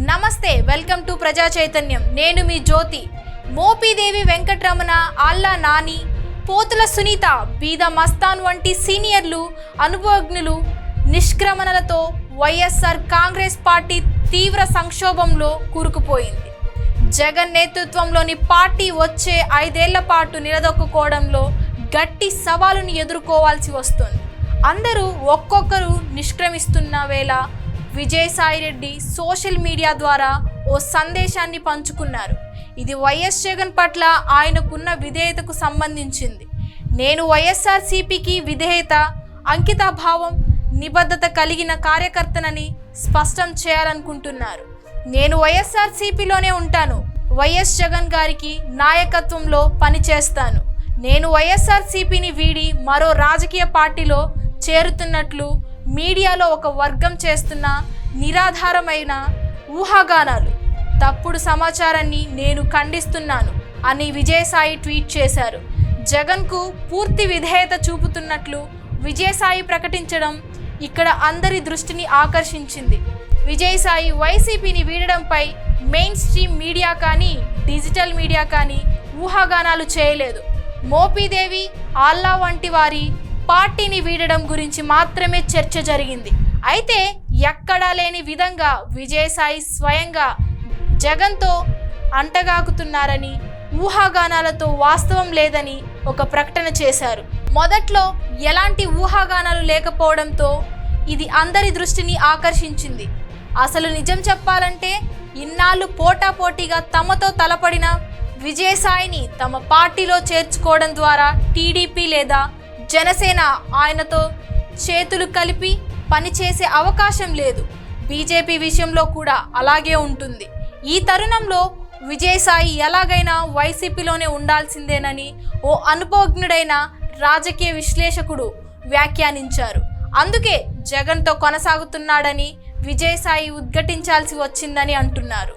నమస్తే welcome to ప్రజా చైతన్యం. నేను మీ జ్యోతి. మోపీదేవి వెంకటరమణ ఆల్లా నాని పోతుల సునీత బీద మస్తాన్ వంటి సీనియర్లు అనుభవజ్ఞులు నిష్క్రమణలతో వైఎస్ఆర్ కాంగ్రెస్ పార్టీ తీవ్ర సంక్షోభంలో కూరుకుపోయింది. జగన్ నేతృత్వంలోని పార్టీ వచ్చే ఐదేళ్ళ పాటు నిలదొక్కుకోవడంలో గట్టి సవాలును ఎదుర్కోవాల్సి వస్తుంది. అందరూ ఒక్కొక్కరు నిష్క్రమిస్తున్న వేళ విజయసాయిరెడ్డి సోషల్ మీడియా ద్వారా ఓ సందేశాన్ని పంచుకున్నారు. ఇది వైఎస్ జగన్ పట్ల ఆయనకున్న విధేయతకు సంబంధించింది. నేను వైఎస్ఆర్సీపీకి విధేయత అంకితాభావం నిబద్ధత కలిగిన కార్యకర్తనని స్పష్టం చేయాలనుకుంటున్నారు. నేను వైఎస్ఆర్సీపీలోనే ఉంటాను. వైఎస్ జగన్ గారికి నాయకత్వంలో పనిచేస్తాను. నేను వైఎస్ఆర్సీపీని వీడి మరో రాజకీయ పార్టీలో చేరుతున్నట్లు మీడియాలో ఒక వర్గం చేస్తున్న నిరాధారమైన ఊహాగానాలు. తప్పుడు సమాచారాన్ని నేను ఖండిస్తున్నాను అని విజయసాయి ట్వీట్ చేశారు. జగన్కు పూర్తి విధేయత చూపుతున్నట్లు విజయసాయి ప్రకటించడం ఇక్కడ అందరి దృష్టిని ఆకర్షించింది. విజయసాయి వైసీపీని వీడడంపై మెయిన్ స్ట్రీమ్ మీడియా కానీ డిజిటల్ మీడియా కానీ ఊహాగానాలు చేయలేదు. మోపీదేవి ఆల్లా వంటి వారి పార్టీని వీడడం గురించి మాత్రమే చర్చ జరిగింది. అయితే ఎక్కడా లేని విధంగా విజయసాయి స్వయంగా జగన్తో అంటగాకుతున్నారని ఊహాగానాలతో వాస్తవం లేదని ఒక ప్రకటన చేశారు. మొదట్లో ఎలాంటి ఊహాగానాలు లేకపోవడంతో ఇది అందరి దృష్టిని ఆకర్షించింది. అసలు నిజం చెప్పాలంటే ఇన్నాళ్ళు పోటాపోటీగా తమతో తలపడిన విజయసాయిని తమ పార్టీలో చేర్చుకోవడం ద్వారా టీడీపీ లేదా జనసేన ఆయనతో చేతులు కలిపి పనిచేసే అవకాశం లేదు. బీజేపీ విషయంలో కూడా అలాగే ఉంటుంది. ఈ తరుణంలో విజయసాయి ఎలాగైనా వైసీపీలోనే ఉండాల్సిందేనని ఓ అనుభవజ్ఞుడైన రాజకీయ విశ్లేషకుడు వ్యాఖ్యానించారు. అందుకే జగన్తో కొనసాగుతున్నాడని విజయసాయి ఉద్ఘటించాల్సి వచ్చిందని అంటున్నారు.